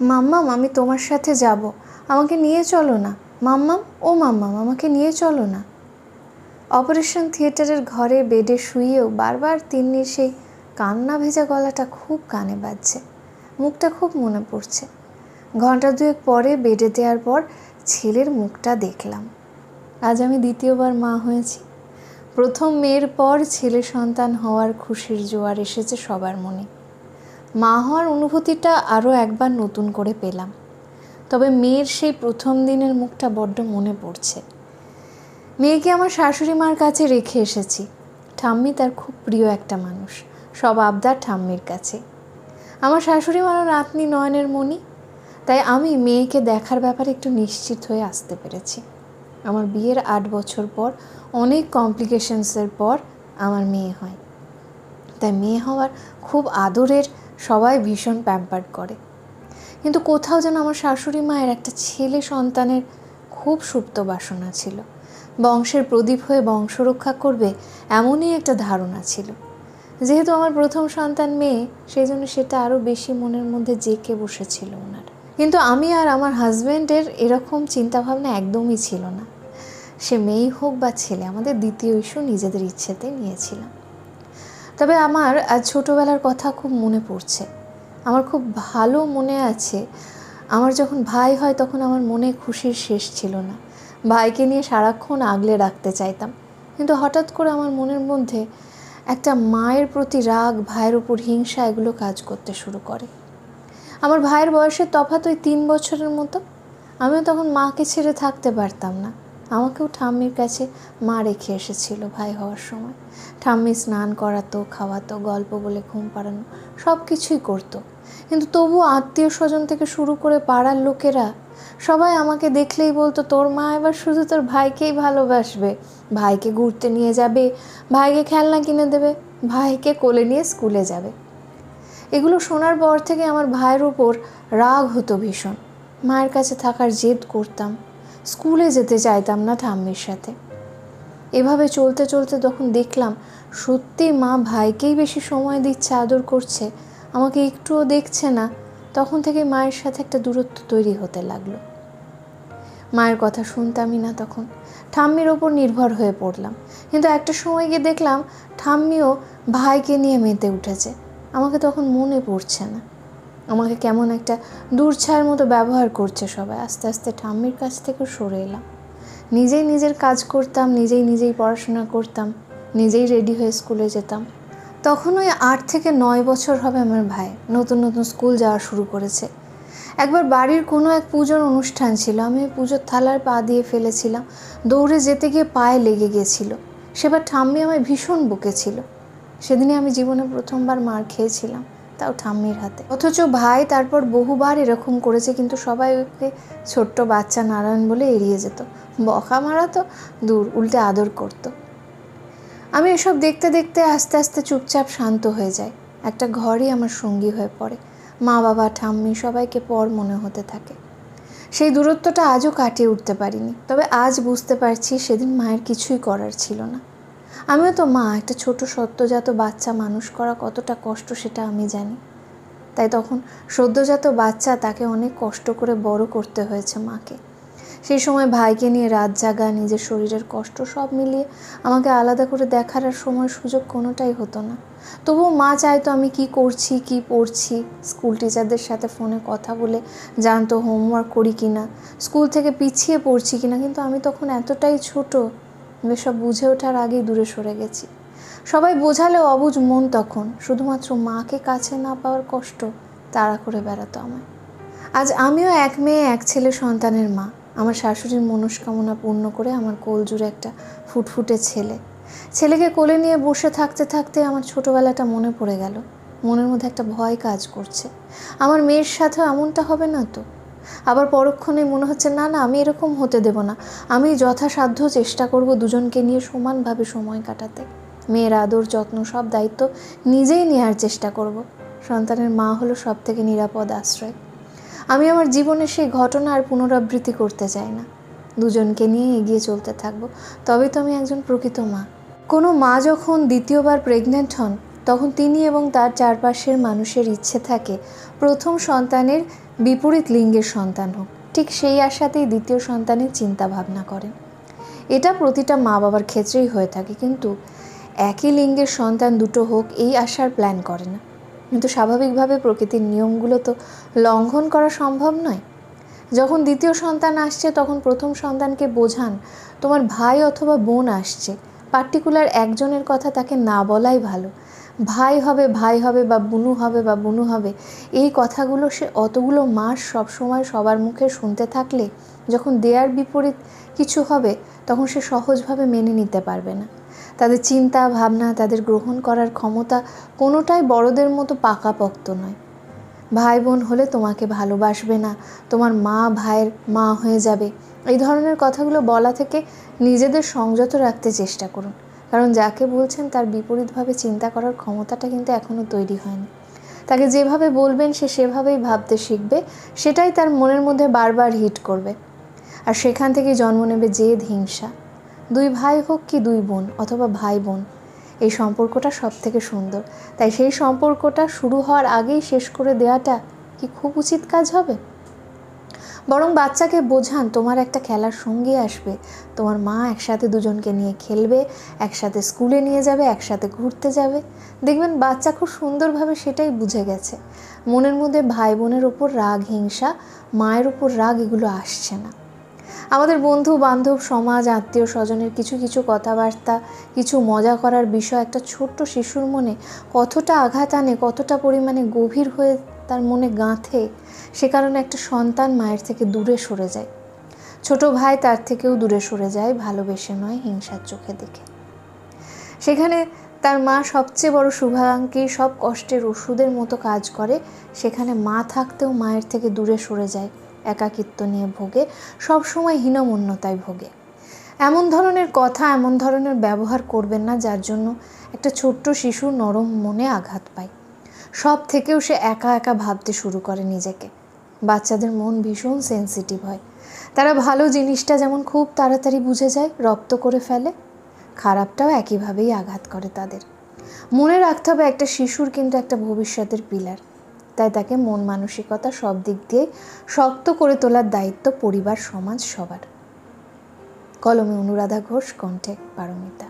মাম্মাম, আমি তোমার সাথে যাব। আমাকে নিয়ে চলো না। মাম্মাম, ও মাম্মাম, আমাকে নিয়ে চলো না। অপারেশন থিয়েটারের ঘরে বেডে শুয়েও বারবার তিন্নির সেই কান্না ভেজা গলাটা খুব কানে বাজছে। মুখটা খুব মনে পড়ছে। ঘণ্টা দুয়েক পরে বেডে দেওয়ার পর ছেলের মুখটা দেখলাম। আজ আমি দ্বিতীয়বার মা হয়েছি। প্রথম মেয়ের পর ছেলে সন্তান হওয়ার খুশির জোয়ার এসেছে সবার মনে। মা হওয়ার অনুভূতিটা আরও একবার নতুন করে পেলাম। তবে মেয়ের সেই প্রথম দিনের মুখটা বড্ড মনে পড়ছে। মেয়েকে আমার শাশুড়ি মার কাছে রেখে এসেছি। ঠাম্মি তার খুব প্রিয় একটা মানুষ। সব আবদার ঠাম্মির কাছে। আমার শাশুড়ি মারও নাতনি নয়নের মণি। তাই আমি মেয়েকে দেখার ব্যাপারে একটু নিশ্চিত হয়ে আসতে পেরেছি। আমার বিয়ের আট বছর পর, অনেক কমপ্লিকেশনসের পর আমার মেয়ে হয়। তাই মেয়ে হওয়ার খুব আদরের সবাই ভীষণ প্যাম্পার্ড করে। কিন্তু কোথাও যেন আমার শাশুড়ি মায়ের একটা ছেলে সন্তানের খুব সুপ্ত বাসনা ছিল। বংশের প্রদীপ হয়ে বংশ রক্ষা করবে এমনই একটা ধারণা ছিল। যেহেতু আমার প্রথম সন্তান মেয়ে সেই জন্য সেটা আরও বেশি মনের মধ্যে জেঁকে বসেছিল ওনার। কিন্তু আমি আর আমার হাজব্যান্ডের এরকম চিন্তাভাবনা একদমই ছিল না। সে মেয়েই হোক বা ছেলে, আমাদের দ্বিতীয় ইস্যু নিজেদের ইচ্ছেতে নিয়েছিলাম। তবে আমার আজ ছোটোবেলার কথা খুব মনে পড়ছে। আমার খুব ভালো মনে আছে। আমার যখন ভাই হয় তখন আমার মনে খুশির শেষ ছিল না। ভাইকে নিয়ে সারাক্ষণ আগলে রাখতে চাইতাম। কিন্তু হঠাৎ করে আমার মনের মধ্যে একটা মায়ের প্রতি রাগ, ভাইয়ের উপর হিংসা এগুলো কাজ করতে শুরু করে। আমার ভাইয়ের বয়সের তফাৎ ওই তিন বছরের মতো। আমিও তখন মাকে ছেড়ে থাকতে পারতাম না। আমাকেও ঠাম্মির কাছে মা রেখে এসেছিল ভাই হওয়ার সময়। ঠাম্মি স্নান করাতো, খাওয়াতো, গল্প বলে ঘুম পাড়ানো সব কিছুই করতো। কিন্তু তবু আত্মীয় স্বজন থেকে শুরু করে পাড়ার লোকেরা সবাই আমাকে দেখলেই বলতো, তোর মা এবার শুধু তোর ভাইকেই ভালোবাসবে। ভাইকে ঘুরতে নিয়ে যাবে, ভাইকে খেলনা কিনে দেবে, ভাইকে কোলে নিয়ে স্কুলে যাবে। এগুলো শোনার পর থেকে আমার ভাইয়ের উপর রাগ হতো ভীষণ। মায়ের কাছে থাকার জেদ করতাম। স্কুলে যেতে চাইতাম না ঠাম্মির সাথে। এভাবে চলতে চলতে তখন দেখলাম, সত্যি মা ভাইকেই বেশি সময় দিচ্ছে, আদর করছে, আমাকে একটুও দেখছে না। তখন থেকে মায়ের সাথে একটা দূরত্ব তৈরি হতে লাগল। মায়ের কথা শুনতামই না তখন। ঠাম্মির ওপর নির্ভর হয়ে পড়লাম। কিন্তু একটা সময় গিয়ে দেখলাম, ঠাম্মিও ভাইকে নিয়ে মেতে উঠেছে। আমাকে তখন মনে পড়ছে না। আমাকে কেমন একটা দূরছায়ার মতো ব্যবহার করছে সবাই। আস্তে আস্তে ঠাম্মির কাছ থেকে সরে এলাম। নিজেই নিজের কাজ করতাম, নিজেই নিজেই পড়াশোনা করতাম, নিজেই রেডি হয়ে স্কুলে যেতাম। তখন ওই আট থেকে নয় বছর হবে আমার ভাই। নতুন নতুন স্কুল যাওয়া শুরু করেছে। একবার বাড়ির কোনো এক পুজোর অনুষ্ঠান ছিল। আমি পুজোর থালার পা দিয়ে ফেলেছিলাম। দৌড়ে যেতে গিয়ে পায়ে লেগে গিয়েছিল। সেবার ঠাম্মি আমায় ভীষণ বকেছিল। সেদিনে আমি জীবনে প্রথমবার মার খেয়েছিলাম। তাও ঠাম্মির হাতে। অথচ ভাই তারপর বহুবার এরকম করেছে, কিন্তু সবাই ওকে ছোট্ট বাচ্চা নারায়ণ বলে এড়িয়ে যেত। বকা মারা তো দূর, উল্টে আদর করতো। আমি এসব দেখতে দেখতে আস্তে আস্তে চুপচাপ শান্ত হয়ে যাই। একটা ঘরই আমার সঙ্গী হয়ে পড়ে। মা, বাবা, ঠাম্মি সবাইকে পর মনে হতে থাকে। সেই দূরত্বটা আজও কাটিয়ে উঠতে পারিনি। তবে আজ বুঝতে পারছি সেদিন মায়ের কিছুই করার ছিল না। আমিও তো মা, একটা ছোট সদ্যজাত বাচ্চা মানুষ করা কতটা কষ্ট সেটা আমি জানি। তাই তখন সদ্যজাত বাচ্চা তাকে অনেক কষ্ট করে বড় করতে হয়েছে মাকে। সেই সময় ভাইকে নিয়ে রাত জাগা, নিজের শরীরের কষ্ট সব মিলিয়ে আমাকে আলাদা করে দেখার আর সময় সুযোগ কোনোটাই হতো না। তবুও মা চাইতো আমি কি করছি, কি পড়ছি, স্কুল টিচারদের সাথে ফোনে কথা বলে জানতো হোমওয়ার্ক করি কি না স্কুল থেকে পিছিয়ে পড়ছি কিনা, কিন্তু আমি তখন এতটাই ছোট এসব বুঝে ওঠার আগেই দূরে সরে গেছি। সবাই বোঝালেও অবুঝ মন তখন, শুধুমাত্র মাকে কাছে না পাওয়ার কষ্ট তাড়া করে বেড়াতো আমায়। আজ আমিও এক মেয়ে, এক ছেলে সন্তানের মা। আমার শাশুড়ির মনস্কামনা পূর্ণ করে আমার কোল জুড়ে একটা ফুটফুটে ছেলে। ছেলেকে কোলে নিয়ে বসে থাকতে থাকতে আমার ছোটোবেলাটা মনে পড়ে গেল। মনের মধ্যে একটা ভয় কাজ করছে। আমার মেয়ের সাথেও এমনটা হবে না তো? আবার পরক্ষণে মনে হচ্ছে, না না, আমি এরকম হতে দেব না। আমি যথাসাধ্য চেষ্টা করব দুজনকে নিয়ে সমানভাবে সময় কাটাতে। মেয়ের আদর, যত্ন, সব দায়িত্ব নিজেই নেওয়ার চেষ্টা করব। সন্তানের মা হলো সব থেকে নিরাপদ আশ্রয়। আমি আমার জীবনে সেই ঘটনা আর পুনরাবৃত্তি করতে চাই না। দুজনকে নিয়ে এগিয়ে চলতে থাকব। তবে তো আমি একজন প্রকৃত মা। কোনো মা যখন দ্বিতীয়বার প্রেগনেন্ট হন, তখন তিনি এবং তার চারপাশের মানুষের ইচ্ছে থাকে প্রথম সন্তানের বিপরীত লিঙ্গের সন্তান হোক, ঠিক সেই আশাতেই দ্বিতীয় সন্তানের চিন্তা ভাবনা করেন। এটা প্রতিটা মা বাবার ক্ষেত্রেই হয়ে থাকে, কিন্তু একই লিঙ্গের সন্তান দুটো হোক, এই আশার প্ল্যান করে না। কিন্তু স্বাভাবিকভাবে প্রকৃতির নিয়মগুলো তো লঙ্ঘন করা সম্ভব নয়। যখন দ্বিতীয় সন্তান আসছে, তখন প্রথম সন্তানকে বোঝান, তোমার ভাই অথবা বোন আসছে। পার্টিকুলার একজনের কথা তাকে না বলাই ভালো। ভাই হবে ভাই হবে বা বুনু হবে বা বুনু হবে, এই কথাগুলো সে অতগুলো মাস সবসময় সবার মুখে শুনতে থাকলে যখন দেয়ার বিপরীত কিছু হবে, তখন সে সহজভাবে মেনে নিতে পারবে না। তাদের চিন্তা, ভাবনা, তাদের গ্রহণ করার ক্ষমতা কোনোটাই বড়দের মতো পাকাপোক্ত নয়। ভাই বোন হলে তোমাকে ভালোবাসবে না, তোমার মা ভাইয়ের মা হয়ে যাবে। এই ধরনের কথাগুলো বলা থেকে নিজেদের সংযত রাখতে চেষ্টা করুন। কারণ যাকে বলছেন তার বিপরীতভাবে চিন্তা করার ক্ষমতাটা কিন্তু এখনও তৈরি হয়নি। তাকে যেভাবে বলবেন সে সেভাবেই ভাবতে শিখবে, সেটাই তার মনের মধ্যে বারবার হিট করবে। আর সেখান থেকে জন্ম নেবে জেদ, হিংসা। দুই ভাই হোক কি দুই বোন অথবা ভাই বোন, এই সম্পর্কটা সব থেকে সুন্দর। তাই সেই সম্পর্কটা শুরু হওয়ার আগেই শেষ করে দেওয়াটা কি খুব উচিত কাজ হবে? বরং বাচ্চাকে বোঝান, তোমার একটা খেলার সঙ্গী আসবে। তোমার মা একসাথে দুজনকে নিয়ে খেলবে, একসাথে স্কুলে নিয়ে যাবে, একসাথে ঘুরতে যাবে। দেখবেন বাচ্চা খুব সুন্দরভাবে সেটাই বুঝে গেছে। মনের মধ্যে ভাই বোনের ওপর রাগ, হিংসা, মায়ের ওপর রাগ এগুলো আসছে না। আমাদের বন্ধু, বান্ধব, সমাজ, আত্মীয় স্বজনের কিছু কিছু কথাবার্তা, কিছু মজা করার বিষয় একটা ছোট্ট শিশুর মনে কতটা আঘাত আনে, কতটা পরিমাণে গভীর হয়ে তার মনে গাঁথে, সে কারণে একটা সন্তান মায়ের থেকে দূরে সরে যায়। ছোট ভাই তার থেকেও দূরে সরে যায়, ভালোবেসে নয়, হিংসার চোখে দেখে। সেখানে তার মা সবচেয়ে বড় শুভাকাঙ্ক্ষী, সব কষ্টের ওষুধের মতো কাজ করে, সেখানে মা থাকতেও মায়ের থেকে দূরে সরে যায়, একাকিত্ব নিয়ে ভোগে সব সময় হীনমন্যতায় ভোগে। এমন ধরনের কথা, এমন ধরনের ব্যবহার করবেন না, যার জন্য একটা ছোট্ট শিশু নরম মনে আঘাত পায়। সব থেকেও সে একা একা ভাবতে শুরু করে নিজেকে। বাচ্চাদের মন ভীষণ সেন্সিটিভ হয়। তারা ভালো জিনিসটা যেমন খুব তাড়াতাড়ি বুঝে যায়, রপ্ত করে ফেলে, খারাপটাও একইভাবেই আঘাত করে তাদের। মনে রাখতে হবে একটা শিশুর কিন্তু একটা ভবিষ্যতের পিলার তাই তাকে মন মানসিকতা সব দিক দিয়ে শক্ত করে তোলার দায়িত্ব পরিবার, সমাজ, সবার। কলমে অনুরাধা ঘোষ, কণ্ঠে পারমিতা।